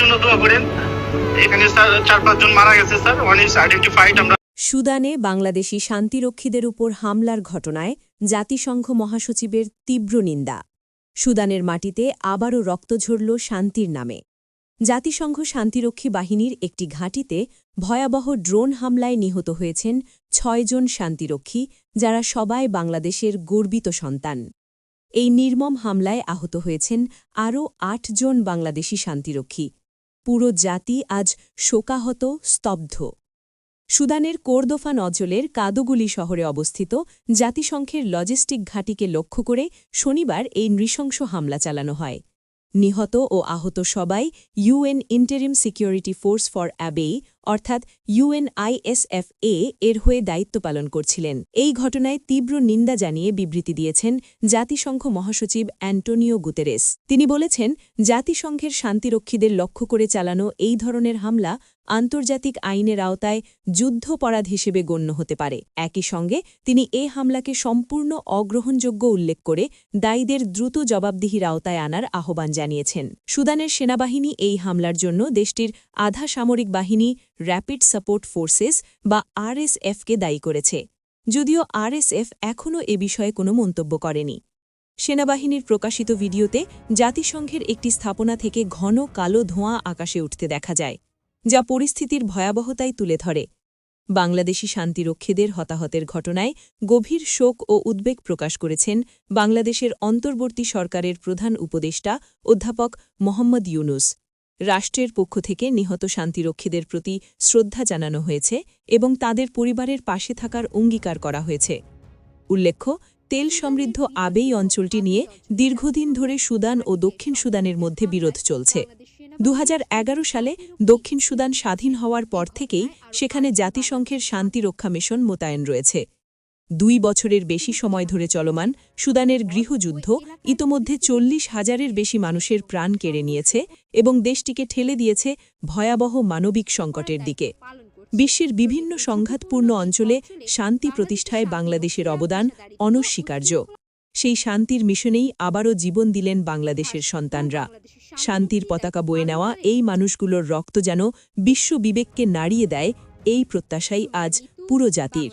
জন্য দোয়া করেন। এখানে চার পাঁচজন মারা গেছে, স্যার। আইডেন্টিফাইড আমরা সুদানে বাংলাদেশি শান্তিরক্ষীদের উপর হামলার ঘটনায় জাতিসংঘ মহাসচিবের তীব্র নিন্দা। সুদানের মাটিতে আবারও রক্ত ঝরল শান্তির নামে। জাতিসংঘ শান্তিরক্ষী বাহিনীর একটি ঘাঁটিতে ভয়াবহ ড্রোন হামলায় নিহত হয়েছেন ছয়জন শান্তিরক্ষী, যারা সবাই বাংলাদেশের গর্বিত সন্তান। এই নির্মম হামলায় আহত হয়েছেন আরও আটজন বাংলাদেশি শান্তিরক্ষী। পুরো জাতি আজ শোকাহত, স্তব্ধ। সুদানের কোরদোফান অঞ্চলের কাদোগুলি শহরে অবস্থিত জাতিসংঘের লজিস্টিক ঘাঁটিকে লক্ষ্য করে শনিবার এই নৃশংস হামলা চালানো হয়। নিহত ও আহত সবাই UN interim security force for Abyei অর্থাৎ ইউএনআইএসএফএ এর হয়ে দায়িত্ব পালন করছিলেন। এই ঘটনায় তীব্র নিন্দা জানিয়ে বিবৃতি দিয়েছেন জাতিসংঘ মহাসচিব অ্যান্টোনিও গুতেরেস। তিনি বলেছেন, জাতিসংঘের শান্তিরক্ষীদের লক্ষ্য করে চালানো এই ধরনের হামলা আন্তর্জাতিক আইনের আওতায় যুদ্ধপরাধ হিসেবে গণ্য হতে পারে। একই সঙ্গে তিনি এ হামলাকে সম্পূর্ণ অগ্রহণযোগ্য উল্লেখ করে দায়ীদের দ্রুত জবাবদিহির আওতায় আনার আহ্বান জানিয়েছেন। সুদানের সেনাবাহিনী এই হামলার জন্য দেশটির আধা সামরিক বাহিনী র্যাপিড সাপোর্ট ফোর্সেস বা আরএসএফকে দায়ী করেছে। যদিও আরএসএফ এখনও এ বিষয়ে কোনো মন্তব্য করেনি। সেনাবাহিনীর প্রকাশিত ভিডিওতে জাতিসংঘের একটি স্থাপনা থেকে ঘন কালো ধোঁয়া আকাশে উঠতে দেখা যায়, যা পরিস্থিতির ভয়াবহতাই তুলে ধরে। বাংলাদেশি শান্তিরক্ষীদের হতাহতের ঘটনায় গভীর শোক ও উদ্বেগ প্রকাশ করেছেন বাংলাদেশের অন্তর্বর্তী সরকারের প্রধান উপদেষ্টা অধ্যাপক মোহাম্মদ ইউনুস। রাষ্ট্রের পক্ষ থেকে নিহত শান্তিরক্ষীদের প্রতি শ্রদ্ধা জানানো হয়েছে এবং তাদের পরিবারের পাশে থাকার অঙ্গীকার করা হয়েছে। উল্লেখ্য, তেল সমৃদ্ধ আবেই অঞ্চলটি নিয়ে দীর্ঘদিন ধরে সুদান ও দক্ষিণ সুদানের মধ্যে বিরোধ চলছে। দু হাজার এগারো সালে দক্ষিণ সুদান স্বাধীন হওয়ার পর থেকেই সেখানে জাতিসংঘের শান্তিরক্ষা মিশন মোতায়েন রয়েছে। দুই বছরের বেশি সময় ধরে চলমান সুদানের গৃহযুদ্ধ ইতোমধ্যে চল্লিশ হাজারের বেশি মানুষের প্রাণ কেড়ে নিয়েছে এবং দেশটিকে ঠেলে দিয়েছে ভয়াবহ মানবিক সংকটের দিকে। বিশ্বের বিভিন্ন সংঘাতপূর্ণ অঞ্চলে শান্তি প্রতিষ্ঠায় বাংলাদেশের অবদান অনস্বীকার্য। সেই শান্তির মিশনেই আবারও জীবন দিলেন বাংলাদেশের সন্তানরা। শান্তির পতাকা বয়ে নেওয়া এই মানুষগুলোর রক্ত যেন বিশ্ব বিবেককে নাড়িয়ে দেয়, এই প্রত্যাশাই আজ পুরো জাতির।